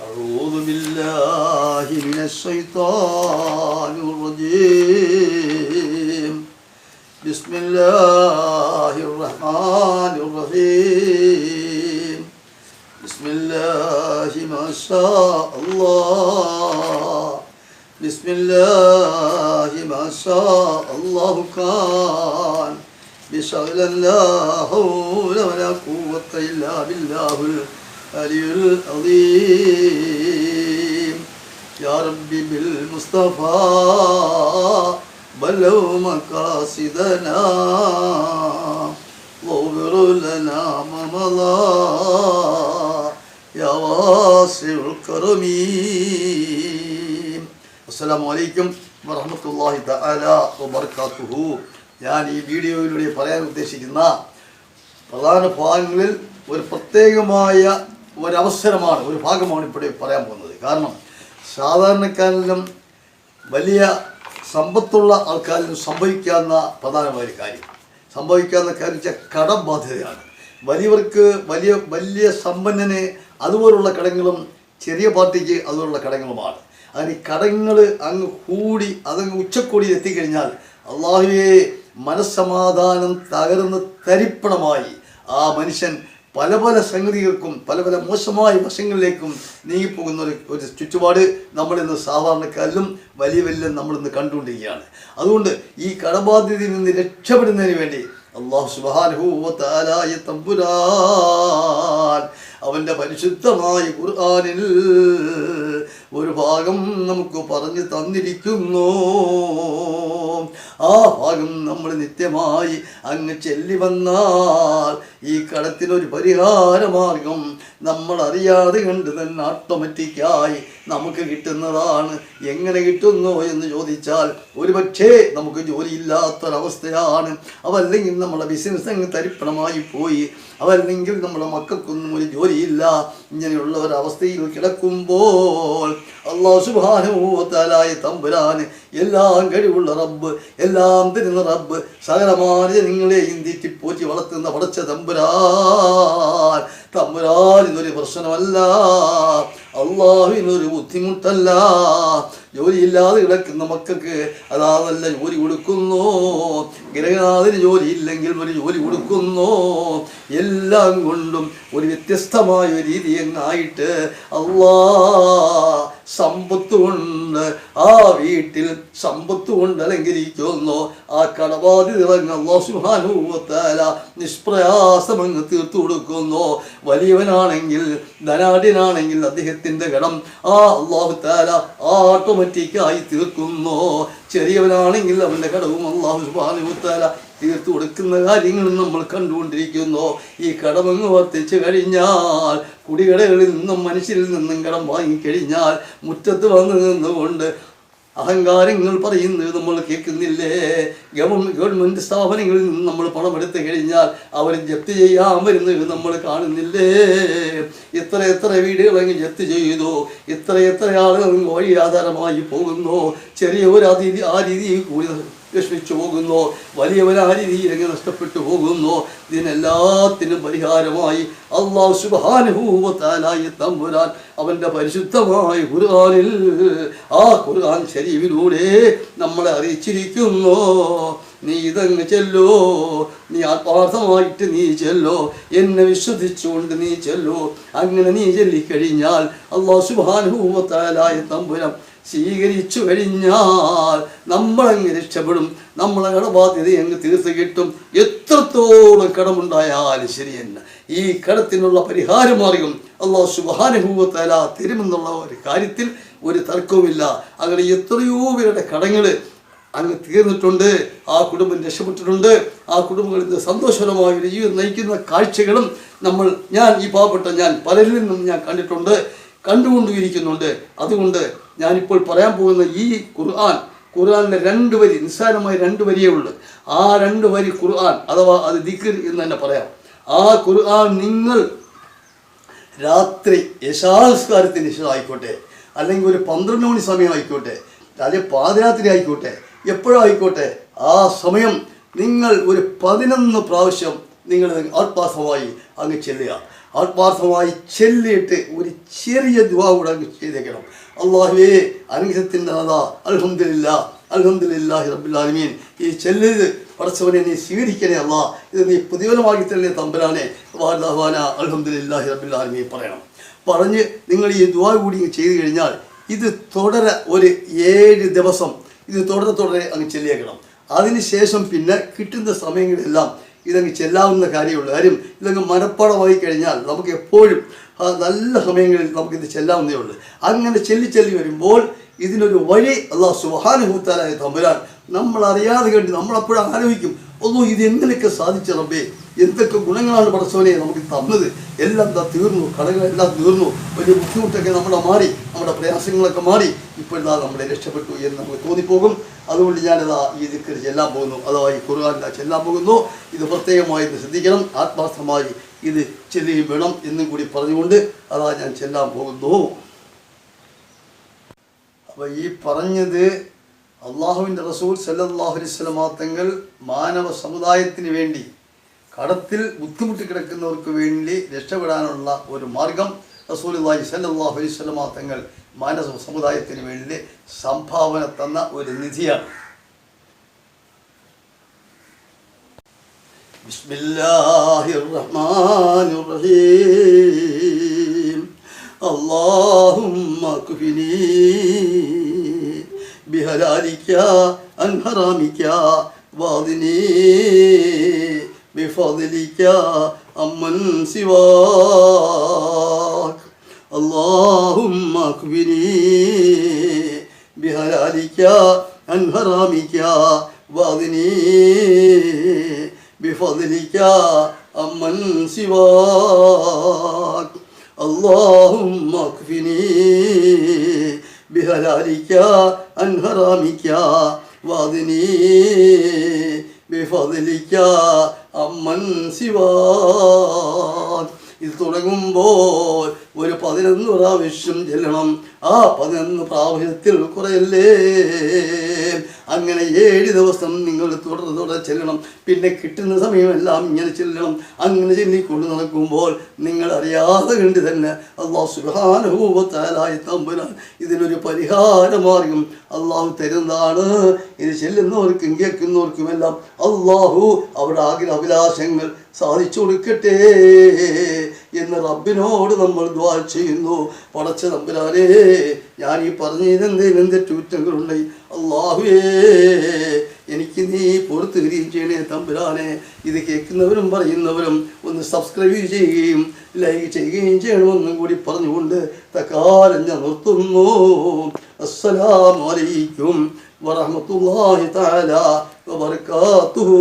أعوذ بالله من الشيطان الرجيم. بسم الله الرحمن الرحيم. بسم الله ما شاء الله. بسم الله ما شاء الله كان. بشغل لا حول ولا قوة إلا بالله. العلي العظيم يا ربي بالمصطفى بلغ مقاصدنا واغفر لنا ما مضى يا واسع الكرم അസ്സലാമു അലൈക്കും വറഹ്മത്തുള്ളാഹി തആല വബറകാതുഹു ഞാൻ ഈ വീഡിയോയിലൂടെ പറയാൻ ഉദ്ദേശിക്കുന്ന പ്രധാന ഭാഗങ്ങളിൽ ഒരു പ്രത്യേകമായ ഒരവസരമാണ് ഒരു ഭാഗമാണ് ഇവിടെ പറയാൻ പോകുന്നത്. കാരണം സാധാരണക്കാരിലും വലിയ സമ്പത്തുള്ള ആൾക്കാരിലും സംഭവിക്കാവുന്ന പ്രധാനമായ കാര്യം. സംഭവിക്കാവുന്ന കാര്യം വെച്ചാൽ കടം ബാധ്യതയാണ്. വലിയവർക്ക് വലിയ വലിയ സമ്പന്നന് അതുപോലുള്ള കടങ്ങളും ചെറിയ പാർട്ടിക്ക് അതുപോലുള്ള കടങ്ങളുമാണ്. അതിന് കടങ്ങൾ അങ്ങ് കൂടി അതങ്ങ് ഉച്ചക്കൂടി എത്തിക്കഴിഞ്ഞാൽ അള്ളാഹുവെ മനസ്സമാധാനം തകർന്ന് തരിപ്പണമായി ആ മനുഷ്യൻ പല പല സംഗതികൾക്കും പല പല മോശമായ വശങ്ങളിലേക്കും നീങ്ങിപ്പോകുന്ന ഒരു ഒരു ചുറ്റുപാട് നമ്മളിന്ന് സാധാരണക്കാരിലും വലിയ വലിയ നമ്മളിന്ന് കണ്ടുകൊണ്ടിരിക്കുകയാണ്. അതുകൊണ്ട് ഈ കടബാധ്യതയിൽ നിന്ന് രക്ഷപ്പെടുന്നതിന് വേണ്ടി അള്ളാഹു സുബാനുഭൂവത്താലായ തമ്പുരാൻ അവന്റെ പരിശുദ്ധമായ ഖുർആനിൽ ഒരു ഭാഗം നമുക്ക് പറഞ്ഞു തന്നിരിക്കുന്നു. ആ ഭാഗം നമ്മൾ നിത്യമായി അങ്ങ് ചെല്ലി വന്നാൽ ഈ കടത്തിനൊരു പരിഹാര മാർഗം നമ്മൾ അറിയാതെ കണ്ട് തന്നെ ഓട്ടോമാറ്റിക്കായി നമുക്ക് കിട്ടുന്നതാണ്. എങ്ങനെ കിട്ടുന്നു എന്ന് ചോദിച്ചാൽ ഒരുപക്ഷേ നമുക്ക് ജോലിയില്ലാത്തൊരവസ്ഥയാണ്. അവല്ലെങ്കിൽ നമ്മുടെ ബിസിനസ് അങ്ങ് തരിപ്പണമായി പോയി. അവല്ലെങ്കിൽ നമ്മുടെ മക്കൾക്കൊന്നും ഒരു ജോലിയില്ല. ഇങ്ങനെയുള്ള ഒരവസ്ഥയിൽ കിടക്കുമ്പോൾ അള്ളാഹു സുബാനുഭൂത്താലായ തമ്പുരാന് എല്ലാം കഴിവുള്ള റബ്ബ് എല്ലാം തരുന്ന റബ്ബ് സകലമായ നിങ്ങളെയും തീറ്റിപ്പോറ്റി വളർത്തുന്ന പടച്ച തമ്പുരാൻ. തമ്പുരാൻ ഇതൊരു പ്രശ്നമല്ല അള്ളാഹുവിനൊരു ബുദ്ധിമുട്ടല്ല ജോലിയില്ലാതെ കിടക്കുന്ന മക്കൾക്ക് അതാ നല്ല ജോലി കൊടുക്കുന്നു. ഗ്രഹനാഥന് ജോലി ഇല്ലെങ്കിൽ ഒരു ജോലി കൊടുക്കുന്നു. എല്ലാം കൊണ്ടും ഒരു വ്യത്യസ്തമായ ഒരു രീതി അങ്ങായിട്ട് അള്ളാ സമ്പത്ത് കൊണ്ട് ആ വീട്ടിൽ സമ്പത്ത് കൊണ്ട് അലങ്കരിക്കുന്നു ആ കടബാധി അള്ളാഹുഹാനുഭവത്താല സുഹാനുഭവത്താല നിഷ്പ്രയാസമങ്ങ് തീർത്തു കൊടുക്കുന്നു. വലിയവനാണെങ്കിൽ ധനാഢ്യനാണെങ്കിൽ അദ്ദേഹത്തിന്റെ കടം ആ അള്ളാഹു താല ഓട്ടോമാറ്റിക്കായി തീർക്കുന്നു. ചെറിയവനാണെങ്കിൽ അവന്റെ കടവും അള്ളാഹു സുബാനുഭവത്താല തീർത്തു കൊടുക്കുന്ന കാര്യങ്ങളും നമ്മൾ കണ്ടുകൊണ്ടിരിക്കുന്നു. ഈ കടമങ്ങ് വർത്തിച്ചു കഴിഞ്ഞാൽ കുടികടകളിൽ നിന്നും മനുഷ്യരിൽ നിന്നും കടം വാങ്ങിക്കഴിഞ്ഞാൽ മുറ്റത്ത് വന്നു നിന്നുകൊണ്ട് അഹങ്കാരങ്ങൾ പറയുന്നത് നമ്മൾ കേൾക്കുന്നില്ലേ? ഗവൺമെന്റ് സ്ഥാപനങ്ങളിൽ നിന്ന് നമ്മൾ പണം എടുത്തു കഴിഞ്ഞാൽ അവർ ജപ്തി ചെയ്യാൻ വരുന്നത് നമ്മൾ കാണുന്നില്ലേ? എത്ര എത്ര വീടുകളങ്ങ് ജപ്തി ചെയ്തു. എത്ര എത്ര ആളുകൾ വഴി ആധാരമായി പോകുന്നു. ചെറിയ ഒരു ആ രീതി ആ രീതിയിൽ കൂടി വിഷമിച്ചു പോകുന്നു. രീതിയിൽ അങ്ങ് നഷ്ടപ്പെട്ടു പോകുന്നു. ഇതിനെല്ലാത്തിനും പരിഹാരമായി അള്ളാഹു സുബാനുഭൂവത്താനായി തമ്പുരാൻ അവന്റെ പരിശുദ്ധമായ ഖുർആനിൽ ആ ഖുർആൻ ശരീവിലൂടെ നമ്മളെ അറിയിച്ചിരിക്കുന്നു. നീ ഇതങ്ങ് ചെല്ലോ. നീ ആത്മാർത്ഥമായിട്ട് നീ ചെല്ലോ. എന്നെ വിശ്വസിച്ചുകൊണ്ട് നീ ചെല്ലോ. അങ്ങനെ നീ ചെല്ലിക്കഴിഞ്ഞാൽ അള്ളാഹു സുബാനുഭൂവത്താലായ തമ്പുരം സ്വീകരിച്ചു കഴിഞ്ഞാൽ നമ്മളങ്ങ് രക്ഷപ്പെടും. നമ്മളെ കടബാധ്യത അങ്ങ് തീർത്ത് കിട്ടും. എത്രത്തോളം കടമുണ്ടായാലും ശരി തന്നെ. ഈ കടത്തിനുള്ള പരിഹാരമാർഗം അള്ളാഹു സുബാനുഭൂവത്തല തരുമെന്നുള്ള ഒരു കാര്യത്തിൽ ഒരു തർക്കവുമില്ല. അങ്ങനെ എത്രയോ പേരുടെ കടങ്ങൾ അങ്ങ് തീർന്നിട്ടുണ്ട്. ആ കുടുംബം രക്ഷപ്പെട്ടിട്ടുണ്ട്. ആ കുടുംബങ്ങളിൽ നിന്ന് സന്തോഷകരമായ ഒരു ജീവിതം നയിക്കുന്ന കാഴ്ചകളും നമ്മൾ ഞാൻ ഈ പാവപ്പെട്ട ഞാൻ പലരിൽ നിന്നും ഞാൻ കണ്ടിട്ടുണ്ട്. കണ്ടുകൊണ്ടിരിക്കുന്നുണ്ട്. അതുകൊണ്ട് ഞാനിപ്പോൾ പറയാൻ പോകുന്ന ഈ ഖുർആൻ ഖുർആാനിലെ രണ്ട് വരി നിസ്സാരമായ രണ്ട് വരിയേ ഉള്ളൂ. ആ രണ്ട് വരി ഖുർആൻ അഥവാ അത് ദിക്കർ എന്ന് തന്നെ പറയാം. ആ ഖുർആൻ നിങ്ങൾ രാത്രി യശാസ്കാരത്തിന് ആയിക്കോട്ടെ അല്ലെങ്കിൽ ഒരു പന്ത്രണ്ട് മണി സമയം ആയിക്കോട്ടെ അല്ലെങ്കിൽ പാതിരാത്രി ആയിക്കോട്ടെ എപ്പോഴായിക്കോട്ടെ ആ സമയം നിങ്ങൾ ഒരു പതിനൊന്ന് പ്രാവശ്യം നിങ്ങൾ ആത്മാസമായി അങ്ങ് ചെല്ലുക. ആത്മാർത്ഥമായി ചെല്ലിയിട്ട് ഒരു ചെറിയ ദുവാ കൂടെ ചെയ്തേക്കണം. അള്ളാഹുവേ അനുഗ്രഹത്തിന്റെ നാഥ. അൽഹംദുലില്ല. അൽഹംദുലില്ലാഹി റബ്ബിൽ ആലമീൻ. ഈ ചെല്ലിത് പടച്ചവനെ നീ സ്വീകരിക്കണേ അല്ല ഇത് നീ പ്രതിഫലമാക്കി തന്നെ തമ്പരാനെ. വാർദാവാന അലഹമില്ലാഹി റബ്ബിൽ ആലമീൻ പറയണം. പറഞ്ഞ് നിങ്ങൾ ഈ ദുവാ കൂടി ചെയ്തു കഴിഞ്ഞാൽ ഇത് തുടരെ ഒരു ഏഴ് ദിവസം ഇത് തുടരെ തുടരെ അങ്ങ് ചെല്ലിയേക്കണം. അതിനുശേഷം പിന്നെ കിട്ടുന്ന സമയങ്ങളിലെല്ലാം ഇതങ്ങ് ചെല്ലാവുന്ന കാര്യമുള്ളൂ കാര്യം ഇതങ്ങ് മനപ്പാടമായി കഴിഞ്ഞാൽ നമുക്ക് എപ്പോഴും നല്ല സമയങ്ങളിൽ നമുക്കിത് ചെല്ലാവുന്നേ ഉള്ളൂ. അങ്ങനെ ചെല്ലി ചെല്ലി വരുമ്പോൾ ഇതിനൊരു വഴി അള്ളാഹ് സുഹാനുഭൂത്താലായ തമ്പുരാൻ നമ്മൾ അറിയാതെ കണ്ട് നമ്മളപ്പോഴും ആലോചിക്കും ഒന്നും ഇത് എങ്ങനെയൊക്കെ സാധിച്ച റബ്ബേ? എന്തൊക്കെ ഗുണങ്ങളാണ് പടച്ചവനെ നമുക്ക് തന്നത്? എല്ലാം എന്താ തീർന്നു. കടകളെല്ലാം തീർന്നു. വലിയ ബുദ്ധിമുട്ടൊക്കെ നമ്മുടെ മാറി. നമ്മുടെ പ്രയാസങ്ങളൊക്കെ മാറി. ഇപ്പോഴാ നമ്മളെ രക്ഷപ്പെട്ടു എന്ന് നമുക്ക് തോന്നിപ്പോകും. അതുകൊണ്ട് ഞാനിതാ ഈ ദിക്കർ ചെല്ലാൻ പോകുന്നു. അഥവാ ഈ ചെല്ലാൻ പോകുന്നു. ഇത് പ്രത്യേകമായി ശ്രദ്ധിക്കണം. ആത്മാർത്ഥമായി ഇത് ചെല്ലുകയും വേണം എന്നും കൂടി പറഞ്ഞുകൊണ്ട് അതാ ഞാൻ ചെല്ലാൻ പോകുന്നു. അപ്പോൾ ഈ പറഞ്ഞത് അള്ളാഹുവിന്റെ റസൂൽ സല്ലല്ലാഹു അലൈഹി വസല്ലമ തങ്ങൾ മാനവ സമുദായത്തിന് വേണ്ടി കടത്തിൽ ബുദ്ധിമുട്ടി കിടക്കുന്നവർക്ക് വേണ്ടി രക്ഷപ്പെടാനുള്ള ഒരു മാർഗം റസൂൽ അള്ളാഹി സല്ലല്ലാഹു അലൈഹി വസല്ലമ തങ്ങൾ മാനവ സമുദായത്തിന് വേണ്ടി സംഭാവന തന്ന ഒരു നിധിയാണ് بسم الله الرحمن الرحيم اللهم كفني بهلالك عن حرامك واضني بفضلك عمن سواك. اللهم كفني بهلالك عن حرامك واضني بفضلك عمن سواك. اللهم اكفني بهلالك عن حرامك واضني بفضلك അമ്മൻ ശിവാ ഇത് തുടങ്ങുമ്പോൾ ഒരു പതിനൊന്ന് പ്രാവശ്യം ചെല്ലണം. ആ പതിനൊന്ന് പ്രാവശ്യത്തിൽ കുറയല്ലേ? അങ്ങനെ ഏഴ് ദിവസം നിങ്ങൾ തുടർന്ന് തുടർ ചെല്ലണം. പിന്നെ കിട്ടുന്ന സമയമെല്ലാം ഇങ്ങനെ ചെല്ലണം. അങ്ങനെ ചെല്ലിക്കൊണ്ട് നടക്കുമ്പോൾ നിങ്ങൾ അറിയാതെ കണ്ട് തന്നെ അള്ളാഹു സുഹാനുഭൂവത്താലായി തമ്പുരാൻ ഇതിനൊരു പരിഹാര മാർഗം അള്ളാഹു തരുന്നതാണ്. ഇത് ചെല്ലുന്നവർക്കും കേൾക്കുന്നവർക്കുമെല്ലാം അള്ളാഹു അവരുടെ ആഗ്രഹ അഭിലാഷങ്ങൾ സാധിച്ചു കൊടുക്കട്ടെ. എന്ന് റബ്ബിനോട് നമ്മൾ ദ്വാ ചെയ്യുന്നു. പടച്ച തമ്പുരാനേ ഞാൻ ഈ പറഞ്ഞതിനെന്തേലും തെറ്റുകുറ്റങ്ങളുണ്ടായി അള്ളാഹുവേ എനിക്ക് നീ പുറത്ത് തിരിയും ചെയ്യണേ തമ്പുരാനെ. ഇത് കേൾക്കുന്നവരും പറയുന്നവരും ഒന്ന് സബ്സ്ക്രൈബ് ചെയ്യുകയും ലൈക്ക് ചെയ്യുകയും ചെയ്യണമെന്നും കൂടി പറഞ്ഞുകൊണ്ട് തക്കാലം ഞാൻ നിർത്തുന്നു. അസ്സലാമലൈക്കും വറഹമത്തല്ലാഹി തആല വബറകാതുഹു.